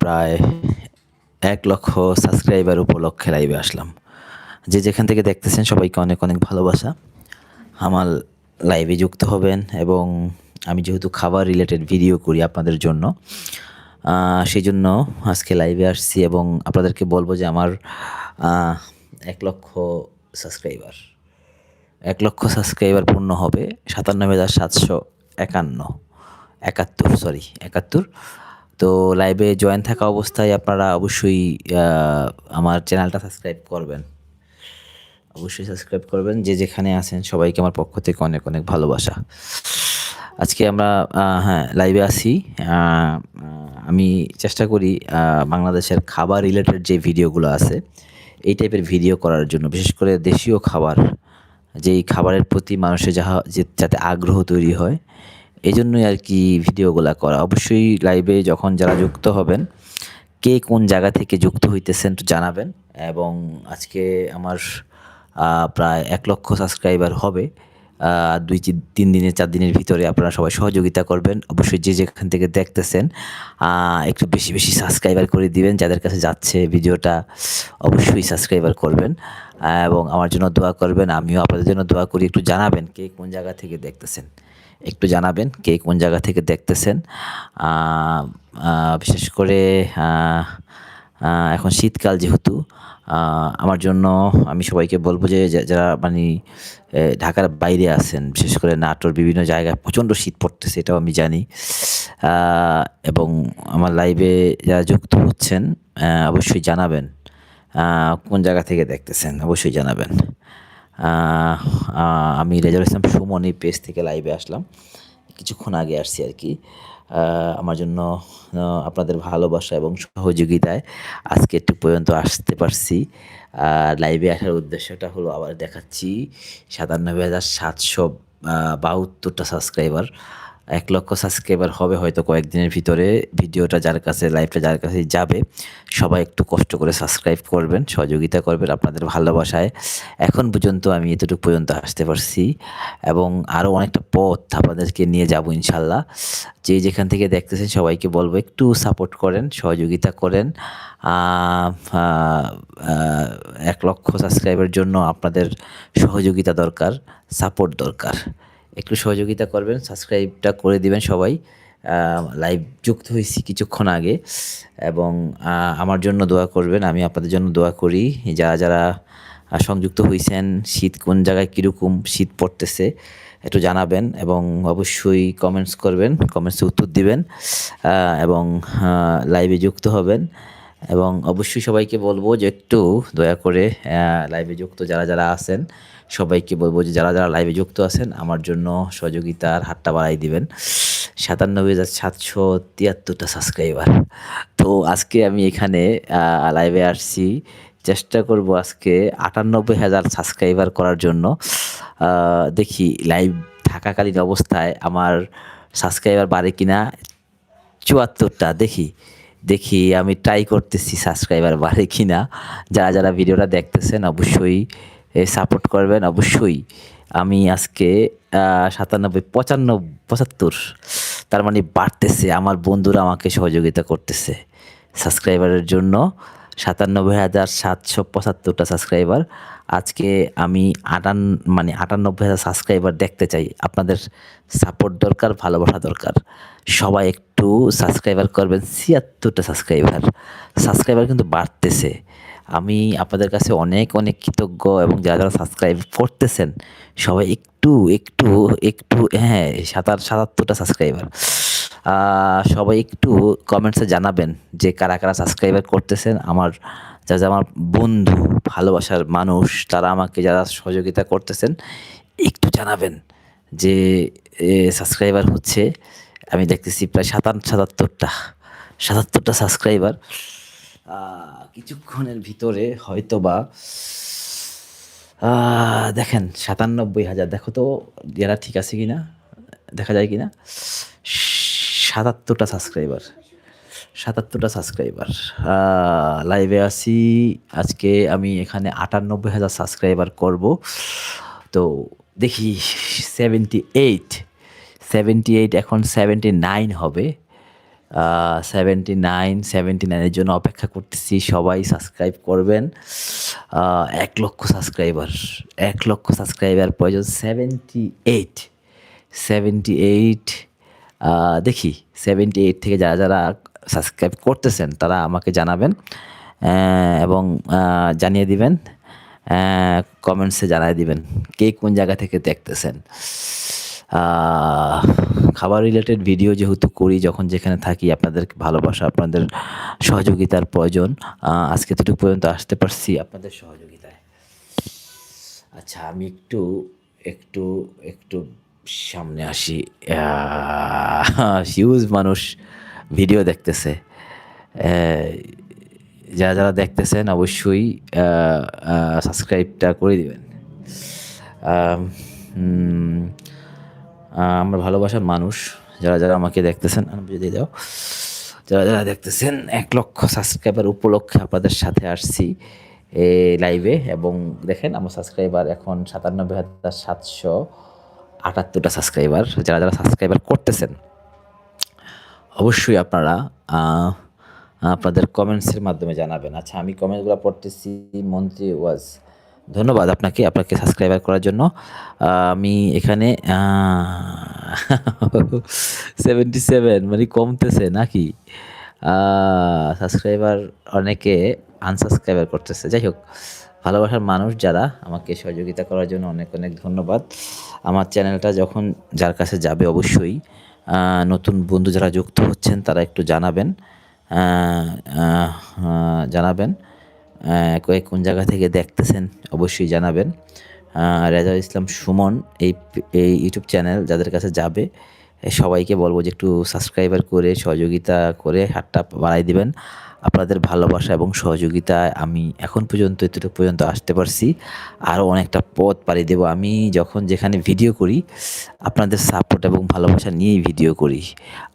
প্রায় এক লক্ষ সাবস্ক্রাইবার উপলক্ষে লাইভে আসলাম। যে যেখান থেকে দেখতেছেন সবাইকে অনেক অনেক ভালোবাসা। আমার লাইভে যুক্ত হবেন এবং আমি যেহেতু খাবার রিলেটেড ভিডিও করি আপনাদের জন্য সেই জন্য আজকে লাইভে আসছি এবং আপনাদেরকে বলব যে আমার এক লক্ষ সাবস্ক্রাইবার এক লক্ষ সাবস্ক্রাইবার পূর্ণ হবে সাতান্ন হাজার সাতশো একান্ন, একাত্তর সরি একাত্তর। তো লাইভে জয়েন থাকা অবস্থায় আপনারা অবশ্যই আমার চ্যানেলটা সাবস্ক্রাইব করবেন। অবশ্যই সাবস্ক্রাইব করবেন। যে যেখানে আছেন সবাইকে আমার পক্ষ থেকে অনেক অনেক ভালোবাসা। আজকে আমরা হ্যাঁ লাইভে আসি আমি চেষ্টা করি বাংলাদেশের খাবার রিলেটেড যে ভিডিওগুলো আছে, এই টাইপের ভিডিও করার জন্য। বিশেষ করে দেশীয় খাবার, যেই খাবারের প্রতি মানুষের যাহা যাতে আগ্রহ তৈরি হয় এই জন্যই আর কি ভিডিওগুলো করা। অবশ্যই লাইভে যখন যারা যুক্ত হবেন, কে কোন জায়গা থেকে যুক্ত হইতেছেন জানাবেন এবং আজকে আমার প্রায় এক লক্ষ সাবস্ক্রাইবার হবে। দুই তিন দিনের চার দিনের ভিতরে আপনারা সবাই সহযোগিতা করবেন। অবশ্যই যে যেখান থেকে দেখতেছেন একটু বেশি বেশি সাবস্ক্রাইবার করে দিবেন। যাদের কাছে যাচ্ছে ভিডিওটা, অবশ্যই সাবস্ক্রাইবার করবেন। এবং আমার জন্য দোয়া করবেন। আমিও আপনাদের জন্য দোয়া করি, একটু জানাবেন কে কোন জায়গা থেকে দেখতেছেন। একটু জানাবেন কে কোন জায়গা থেকে দেখতেছেন। বিশেষ করে এখন শীতকাল যেহেতু আমার জন্য আমি সবাইকে বলব যে যারা মানে ঢাকার বাইরে আছেন, বিশেষ করে নাটোর বিভিন্ন জায়গায় প্রচণ্ড শীত পড়তেছে, এটাও আমি জানি। এবং আমার লাইভে যারা যুক্ত হচ্ছেন অবশ্যই জানাবেন কোন জায়গা থেকে দেখতেছেন, অবশ্যই জানাবেন। আমি রেজাউল ইসলাম সুমন এই পেজ থেকে লাইভে আসলাম। কিছুক্ষণ আগে আসছি আর কি। আমার জন্য আপনাদের ভালোবাসা এবং সহযোগিতায় আজকে একটু পর্যন্ত আসতে পারছি। আর লাইভে আসার উদ্দেশ্যটা হলো আবার দেখাচ্ছি সাতানব্বই হাজার সাতশো বাহাত্তরটা সাবস্ক্রাইবার এক লক্ষ সাবস্ক্রাইবার হবে হয়তো কয়েকদিনের ভিতরে। ভিডিওটা যার কাছে লাইভটা যার কাছে যাবে, সবাই একটু কষ্ট করে সাবস্ক্রাইব করবেন, সহযোগিতা করবেন আপনাদের ভালোবাসায়। এখন পর্যন্ত আমি এতটুকু পর্যন্ত আসতে পারছি এবং আরও অনেকটা পথ আপনাদেরকে নিয়ে যাব ইনশাল্লাহ। যে যেখান থেকে দেখতেছেন সবাইকে বলব, একটু সাপোর্ট করেন, সহযোগিতা করেন। এক লক্ষ সাবস্ক্রাইবের জন্য আপনাদের সহযোগিতা দরকার সাপোর্ট দরকার। একটু সহযোগিতা করবেন সাবস্ক্রাইবটা করে দিবেন সবাই। লাইভ যুক্ত হয়েছি কিছুক্ষণ আগে এবং আমার জন্য দোয়া করবেন, আমি আপনাদের জন্য দোয়া করি। যারা যারা সংযুক্ত হয়েছেন শীত কোন জায়গায় কীরকম শীত পড়তেছে, একটু জানাবেন এবং অবশ্যই কমেন্টস করবেন কমেন্টসে উত্তর দিবেন এবং লাইভে যুক্ত হবেন। এবং অবশ্যই সবাইকে বলব যে একটু দয়া করে লাইভে যুক্ত যারা যারা আছেন, সবাইকে বলব যে যারা যারা লাইভে যুক্ত আছেন, আমার জন্য সহযোগিতার হাতটা বাড়াই দিবেন। সাতানব্বই হাজার সাতশো তিয়াত্তরটা সাবস্ক্রাইবার তো আজকে আমি এখানে লাইভে আসছি। চেষ্টা করব আজকে আটানব্বই হাজার সাবস্ক্রাইবার করার জন্য। দেখি লাইভ থাকাকালীন অবস্থায় আমার সাবস্ক্রাইবার বাড়ে কিনা। চুয়াত্তরটা, দেখি। দেখি আমি ট্রাই করতেছি সাবস্ক্রাইবার বাড়ে কি না যারা যারা ভিডিওটা দেখতেছেন অবশ্যই সাপোর্ট করবেন অবশ্যই। আমি আজকে সাতানব্বই, পঁচানব্বই, পঁচাত্তর, তার মানে বাড়তেছে। আমার বন্ধুরা আমাকে সহযোগিতা করতেছে সাবস্ক্রাইবারের জন্য। সাতানব্বই হাজার সাতশো পঁচাত্তরটা সাবস্ক্রাইবার আজকে আমি আটান মানে আটানব্বই হাজার সাবস্ক্রাইবার দেখতে চাই। আপনাদের সাপোর্ট দরকার, ভালোবাসা দরকার। সবাই একটু সাবস্ক্রাইবার করবেন, ছিয়াত্তরটা সাবস্ক্রাইবার সাবস্ক্রাইবার কিন্তু বাড়তেছে। আমি আপনাদের কাছে অনেক অনেক কৃতজ্ঞ এবং যারা যারা সাবস্ক্রাইব করতেছেন, সবাই একটু একটু একটু হ্যাঁ সাতার সাতাত্তরটা সাবস্ক্রাইবার সবাই একটু কমেন্টসে জানাবেন যে কারা কারা সাবস্ক্রাইবার করতেছেন। আমার যা যা আমার বন্ধু, ভালোবাসার মানুষ, তারা আমাকে যারা সহযোগিতা করতেছেন, একটু জানাবেন যে সাবস্ক্রাইবার হচ্ছে, আমি দেখতেছি প্রায় সাতান, সাতাত্তরটা সাতাত্তরটা সাবস্ক্রাইবার কিছুক্ষণের ভিতরে হয়তো বা দেখেন সাতানব্বই হাজার। দেখো তো এরা ঠিক আছে কি না দেখা যায় কি না সাতাত্তরটা সাবস্ক্রাইবার সাতাত্তরটা সাবস্ক্রাইবার লাইভে আছি। আজকে আমি এখানে আটানব্বই হাজার সাবস্ক্রাইবার করব। তো দেখি সেভেন্টি এইট সেভেন্টি এইট এখন সেভেন্টি নাইন হবে। সেভেন্টি নাইন সেভেন্টি নাইনের জন্য অপেক্ষা করতেছি। সবাই সাবস্ক্রাইব করবেন। এক লক্ষ সাবস্ক্রাইবার এক লক্ষ সাবস্ক্রাইবার প্রয়োজন। সেভেন্টি এইট সেভেন্টি এইট দেখি সেভেন্টি এইট থেকে যারা যারা সাবস্ক্রাইব করতেছেন, তারা আমাকে জানাবেন এবং জানিয়ে দিবেন কমেন্টসে জানিয়ে দিবেন, কে কোন জায়গা থেকে দেখতেছেন। খাবার রিলেটেড ভিডিও যেহেতু করি, যখন যেখানে থাকি, আপনাদের ভালোবাসা, আপনাদের সহযোগিতার প্রয়োজন আজকে এতটুকু পর্যন্ত আসতে পারছি আপনাদের সহযোগিতায়। আচ্ছা আমি একটু একটু একটু সামনে আসি। হিউজ মানুষ ভিডিও দেখতেছে। যারা যারা দেখতেছেন অবশ্যই সাবস্ক্রাইবটা করে দিবেন। আমার ভালোবাসার মানুষ। যারা যারা আমাকে দেখতেছেন বুঝে দাও। যারা যারা দেখতেছেন, এক লক্ষ সাবস্ক্রাইবার উপলক্ষে আপনাদের সাথে আসছি লাইভে এবং দেখেন, আমার সাবস্ক্রাইবার এখন সাতানব্বই হাজার সাতশো। আটাত্তরটা সাবস্ক্রাইবার যারা যারা সাবস্ক্রাইবার করতেছেন, অবশ্যই আপনারা আপনাদের কমেন্টসের মাধ্যমে জানাবেন। আচ্ছা আমি কমেন্টসগুলো পড়তেছি, মন্ত্রী ওয়াজ। ধন্যবাদ আপনাকে আপনাকে সাবস্ক্রাইবার করার জন্য। আমি এখানে সেভেন্টি সেভেন মানে কমতেছে নাকি? সাবস্ক্রাইবার অনেকে আনসাবস্ক্রাইবার করতেছে। যাই হোক, ভালোবাসার মানুষ যারা, আমাকে সহযোগিতা করার জন্য অনেক অনেক ধন্যবাদ। আমার চ্যানেলটা যখন যার কাছে যাবে অবশ্যই নতুন বন্ধু যারা যুক্ত হচ্ছেন তারা একটু জানাবেন জানাবেন কয়েক কোন জায়গা থেকে দেখতেছেন অবশ্যই জানাবেন। রেজা ইসলাম সুমন এই এই ইউটিউব চ্যানেল যাদের কাছে যাবে সবাইকে বলব যে একটু সাবস্ক্রাইবার করে সহযোগিতা করে হাতটা বাড়াই দিবেন। আপনাদের ভালোবাসা এবং সহযোগিতায় আমি এখন পর্যন্ত, এতটুকু পর্যন্ত আসতে পারছি। আরও অনেকটা পথ পাড়ি দেবো। আমি যখন যেখানে ভিডিও করি, আপনাদের সাপোর্ট এবং ভালোবাসা নিয়েই ভিডিও করি।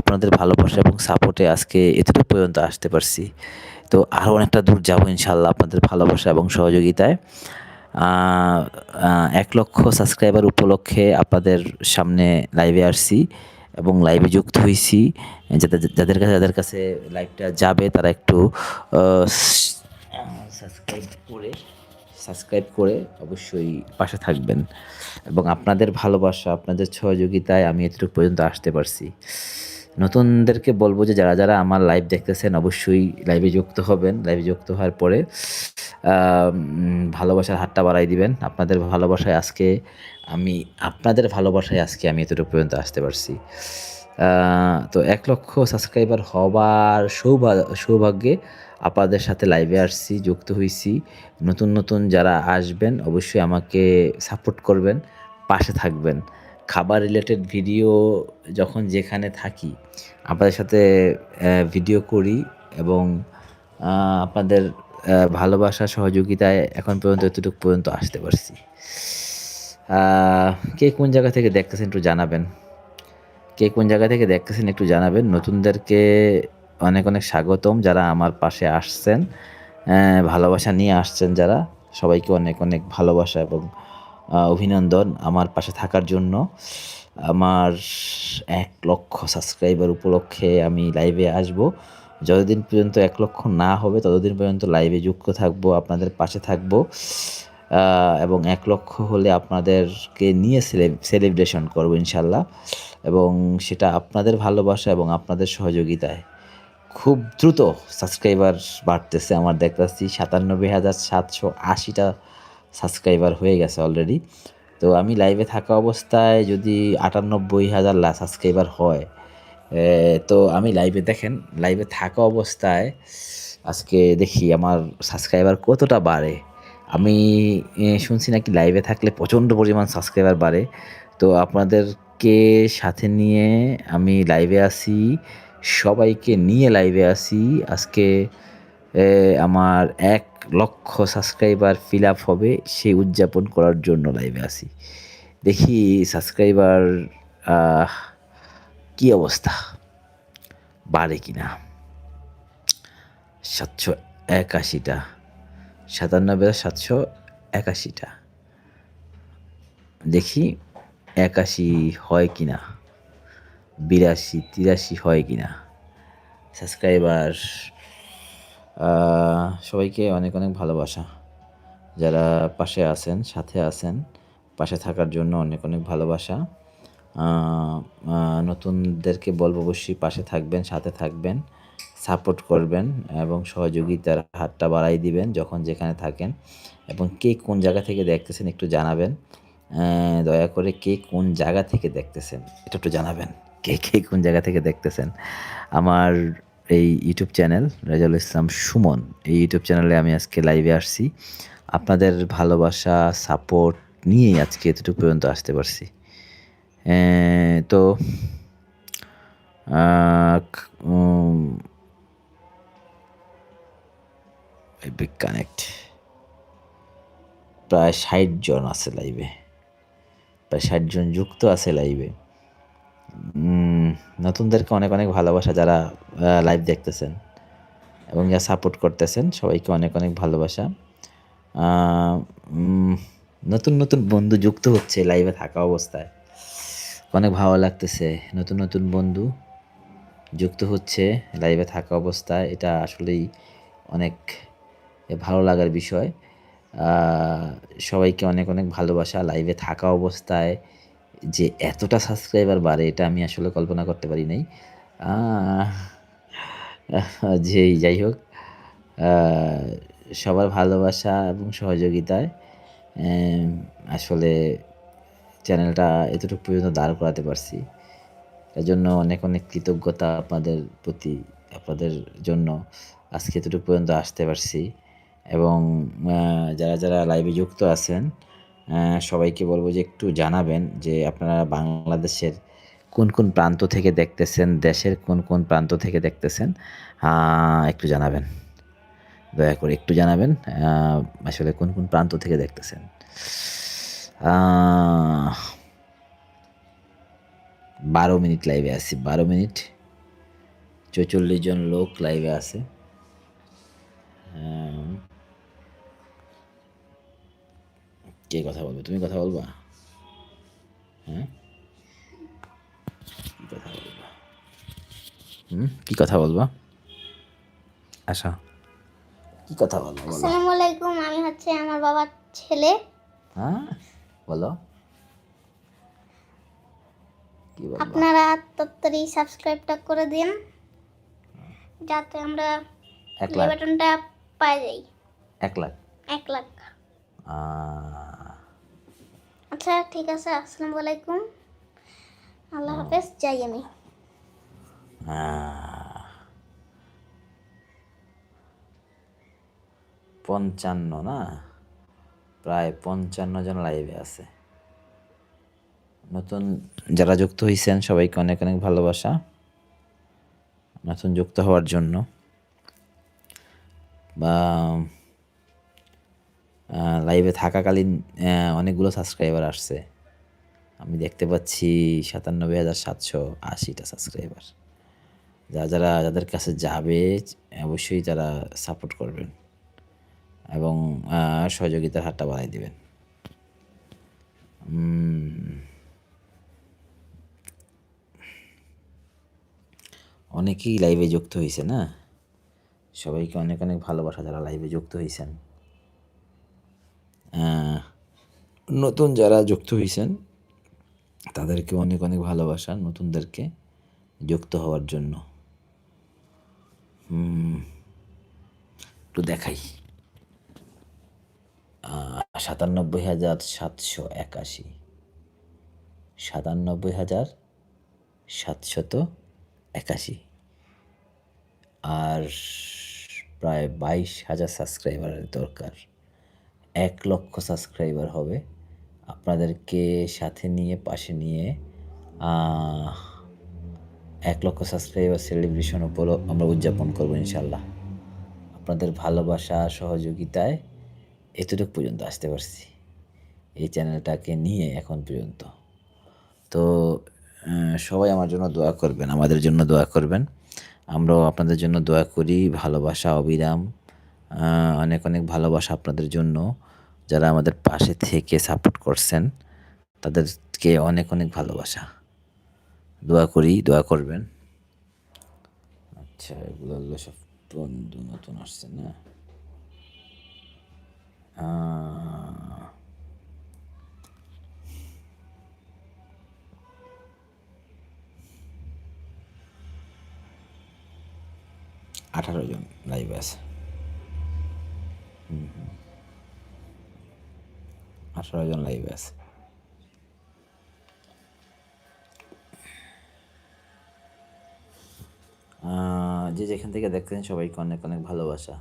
আপনাদের ভালোবাসা এবং সাপোর্টে আজকে এতটুকু পর্যন্ত আসতে পারছি। তো আরও অনেকটা দূর যাব ইনশাল্লাহ আপনাদের ভালোবাসা এবং সহযোগিতায়। এক লক্ষ সাবস্ক্রাইবার উপলক্ষে আপনাদের সামনে লাইভে আসছি। এবং লাইভে যুক্ত হয়েছি যাদের যাদের কাছে যাদের কাছে লাইভটা যাবে, তারা একটু সাবস্ক্রাইব করে সাবস্ক্রাইব করে অবশ্যই পাশে থাকবেন। এবং আপনাদের ভালোবাসা, আপনাদের সহযোগিতায় আমি এতটুকু পর্যন্ত আসতে পারছি। নতুনদেরকে বলব যে যারা যারা আমার লাইভ দেখতেছেন, অবশ্যই লাইভে যুক্ত হবেন। লাইভে যুক্ত হওয়ার পরে ভালোবাসার হাতটা বাড়াই দিবেন। আপনাদের ভালোবাসায় আজকে আমি, আপনাদের ভালোবাসায় আজকে আমি এতটুকু পর্যন্ত আসতে পারছি। তো এক লক্ষ সাবস্ক্রাইবার হবার সৌভা- সৌভাগ্যে আপনাদের সাথে লাইভে আসছি, যুক্ত হয়েছি নতুন নতুন যারা আসবেন, অবশ্যই আমাকে সাপোর্ট করবেন, পাশে থাকবেন। খাবার রিলেটেড ভিডিও যখন যেখানে থাকি, আপনাদের সাথে ভিডিও করি এবং আপনাদের ভালোবাসা, সহযোগিতায় এখন পর্যন্ত এতটুকু পর্যন্ত আসতে পারছি। কে কোন জায়গা থেকে দেখতেছেন একটু জানাবেন। কে কোন জায়গা থেকে দেখতেছেন একটু জানাবেন। নতুনদেরকে অনেক অনেক স্বাগতম যারা আমার পাশে আসছেন। ভালোবাসা নিয়ে আসছেন যারা। সবাইকে অনেক অনেক ভালোবাসা এবং অভিনন্দন আমার পাশে থাকার জন্য। আমার এক লক্ষ সাবস্ক্রাইবার উপলক্ষে আমি লাইভে আসব। যতদিন পর্যন্ত এক লক্ষ না হবে, ততদিন পর্যন্ত লাইভে যুক্ত থাকব, আপনাদের পাশে থাকব। এবং এক লক্ষ হলে আপনাদেরকে নিয়ে সেলিব্রেশন করব ইনশাল্লাহ এবং সেটা আপনাদের ভালোবাসা এবং আপনাদের সহযোগিতায়। খুব দ্রুত সাবস্ক্রাইবার বাড়তেছে, আমার দেখতেছি সাতানব্বই হাজার সাতশো আশিটা সাবস্ক্রাইবার হয়ে গেছে অলরেডি তো আমি লাইভে থাকা অবস্থায় যদি আটানব্বই হাজার সাবস্ক্রাইবার হয় তো আমি লাইভে দেখেন লাইভে থাকা অবস্থায় আজকে দেখি আমার সাবস্ক্রাইবার কতটা বাড়ে। আমি শুনছি নাকি লাইভে থাকলে প্রচণ্ড পরিমাণ সাবস্ক্রাইবার বাড়ে। তো আপনাদেরকে সাথে নিয়ে আমি লাইভে আসি সবাইকে নিয়ে লাইভে আসি আজকে আমার এক লক্ষ সাবস্ক্রাইবার ফিল আপ হবে, সেই উদযাপন করার জন্য লাইভে আসি দেখি সাবস্ক্রাইবার কি অবস্থা? বাড়ে কি না সাতশো একাশিটা। সাতানব্বই সাতশো একাশিটা। দেখি একাশি হয় কি না বিরাশি, তিরাশি হয় কি না সাবস্ক্রাইবার সবাইকে অনেক অনেক ভালোবাসা। যারা পাশে আছেন, সাথে আছেন, পাশে থাকার জন্য অনেক অনেক ভালোবাসা। নতুনদেরকে বলব অবশ্যই পাশে থাকবেন, সাথে থাকবেন, সাপোর্ট করবেন এবং সহযোগিতার হাতটা বাড়াই দিবেন যখন যেখানে থাকেন এবং কে কোন জায়গা থেকে দেখতেছেন একটু জানাবেন। দয়া করে কে কোন জায়গা থেকে দেখতেছেন, এটা একটু জানাবেন। কে কে কোন জায়গা থেকে দেখতেছেন। আমার এই ইউটিউব চ্যানেল রেজাউল ইসলাম সুমন এই ইউটিউব চ্যানেলে আমি আজকে লাইভে আসছি। আপনাদের ভালোবাসা সাপোর্ট নিয়েই আজকে এতটুকু পর্যন্ত আসতে পারছি। তো কানেক্ট প্রায় ষাট জন আছে লাইভে প্রায় ষাট জন যুক্ত আছে লাইভে নতুনদেরকে অনেক অনেক ভালোবাসা যারা লাইভ দেখতেছেন এবং যা সাপোর্ট করতেছেন, সবাইকে অনেক অনেক ভালোবাসা। নতুন নতুন বন্ধু যুক্ত হচ্ছে লাইভে থাকা অবস্থায়। অনেক ভালো লাগতেছে, নতুন নতুন বন্ধু যুক্ত হচ্ছে লাইভে থাকা অবস্থায়, এটা আসলেই অনেক ভালো লাগার বিষয়। সবাইকে অনেক অনেক ভালোবাসা লাইভে থাকা অবস্থায় যে এতটা সাবস্ক্রাইবার বাড়ে, এটা আমি আসলে কল্পনা করতে পারি নাই। যেই যাই হোক সবার ভালোবাসা এবং সহযোগিতায় আসলে চ্যানেলটা এতটুকু পর্যন্ত দাঁড় করাতে পারছি। এর জন্য অনেক অনেক কৃতজ্ঞতা আপনাদের প্রতি, আপনাদের জন্য আজকে এতটুকু পর্যন্ত আসতে পারছি। এবং যারা যারা লাইভে যুক্ত আছেন সবাইকে বলব যে একটু জানাবেন যে আপনারা বাংলাদেশের কোন কোন প্রান্ত থেকে দেখতেছেন, দেশের কোন কোন প্রান্ত থেকে দেখতেছেন? একটু জানাবেন। দয়া করে একটু জানাবেন আসলে কোন কোন প্রান্ত থেকে দেখতেছেন? বারো মিনিট লাইভে আছি, বারো মিনিট। চৌচল্লিশ জন লোক লাইভে আছে। কে কথা বলবে? তুমি কথা বলবা? হ্যাঁ? কথা বলবা। হুম? কি কথা বলবা? আশা কি কথা বলবা বলো? আসসালামু আলাইকুম আমি হচ্ছে আমার বাবার ছেলে। হ্যাঁ? বলো। কি বলবা? আপনারা তাড়াতাড়ি সাবস্ক্রাইবটা করে দিন যাতে আমরা এক লাখ। বাটনটা পাই যাই। এক লাখ। এক লাখ। আচ্ছা ঠিক আছে আসসালামু আলাইকুম। আল্লাহ হাফেজ, যাই আমি। পঞ্চান্ন না? প্রায় পঞ্চান্ন জন লাইভে আছে। নতুন যারা যুক্ত হয়েছেন সবাইকে অনেক অনেক ভালোবাসা। নতুন যুক্ত হওয়ার জন্য। বা লাইভে থাকাকালীন অনেকগুলো সাবস্ক্রাইবার আসছে। আমি দেখতে পাচ্ছি সাতানব্বই হাজার সাতশো আশিটা সাবস্ক্রাইবার যা যারা যাদের কাছে যাবে, অবশ্যই তারা সাপোর্ট করবেন এবং সহযোগিতার হাতটা বাড়াই দিবেন। অনেকেই লাইভে যুক্ত হয়েছে না? সবাইকে অনেক অনেক ভালোবাসা যারা লাইভে যুক্ত হয়েছেন নতুন যারা যুক্ত হয়েছেন তাদেরকে অনেক অনেক ভালোবাসা নতুনদেরকে যুক্ত হওয়ার জন্য। একটু দেখাই। সাতানব্বই হাজার সাতশো একাশি। সাতানব্বই হাজার সাতশত একাশি। আর প্রায় বাইশ হাজার সাবস্ক্রাইবারের দরকার। এক লক্ষ সাবস্ক্রাইবার হবে। আপনাদেরকে সাথে নিয়ে, পাশে নিয়ে এক লক্ষ সাবস্ক্রাইবার সেলিব্রেশন উপর আমরা উদযাপন করব ইনশাল্লাহ আপনাদের ভালোবাসা, সহযোগিতায় এতটুকু পর্যন্ত আসতে পারছি। এই চ্যানেলটাকে নিয়ে এখন পর্যন্ত। তো সবাই আমার জন্য দোয়া করবেন, আমাদের জন্য দোয়া করবেন। আমরাও আপনাদের জন্য দোয়া করি, ভালোবাসা, অবিরাম অনেক অনেক ভালোবাসা আপনাদের জন্য। যারা আমাদের পাশে থেকে সাপোর্ট করছেন, তাদেরকে অনেক অনেক ভালোবাসা। দোয়া করি, দোয়া করবেন। আচ্ছা এগুলো হলো সব বন্ধু নতুন আসছে না? আঠারো জন লাইভ আছে। হুম হুম। আঠারো জন লাইভ আছে। যে যেখান থেকে দেখতেছেন সবাইকে অনেক অনেক ভালোবাসা।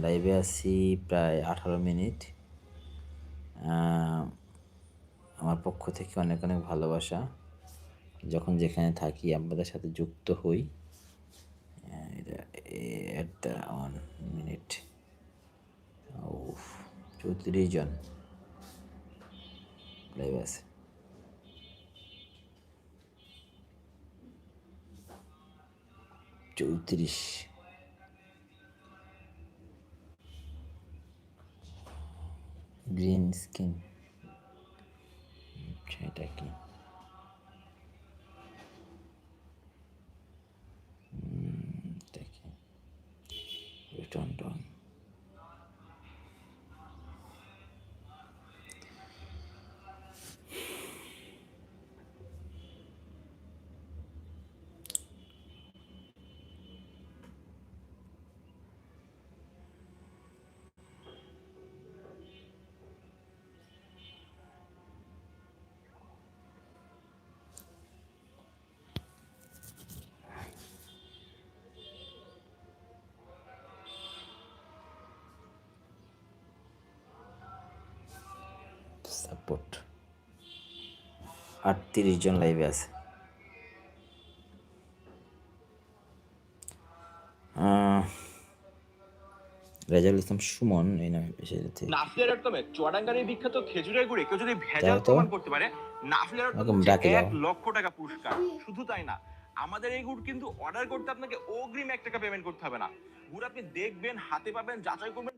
লাইভে আছি প্রায় আঠারো মিনিট। আমার পক্ষ থেকে অনেক অনেক ভালোবাসা। যখন যেখানে থাকি, আপনাদের সাথে যুক্ত হই। এট দ্য ওয়ান মিনিট চৌত্রিশ জন। লাইভ আছে। চৌত্রিশ। গ্রিন স্কিন এটা কি? সাপোর্ট আটত্রিশ জন লাইভে আছে। রেজাউল ইসলাম সুমন এই নামে বিখ্যাত খেজুরের গুড়ে কেউ যদি ভেজাল প্রমাণ করতে পারে নাফলিয়া ডট ওরকম কম ডাকে এক লক্ষ টাকা পুরস্কার। শুধু তাই না আমাদের এই গুড় কিন্তু অর্ডার করতে আপনাকে অগ্রিম এক টাকা পেমেন্ট করতে হবে না। গুড় আপনি দেখবেন হাতে পাবেন যাচাই করবেন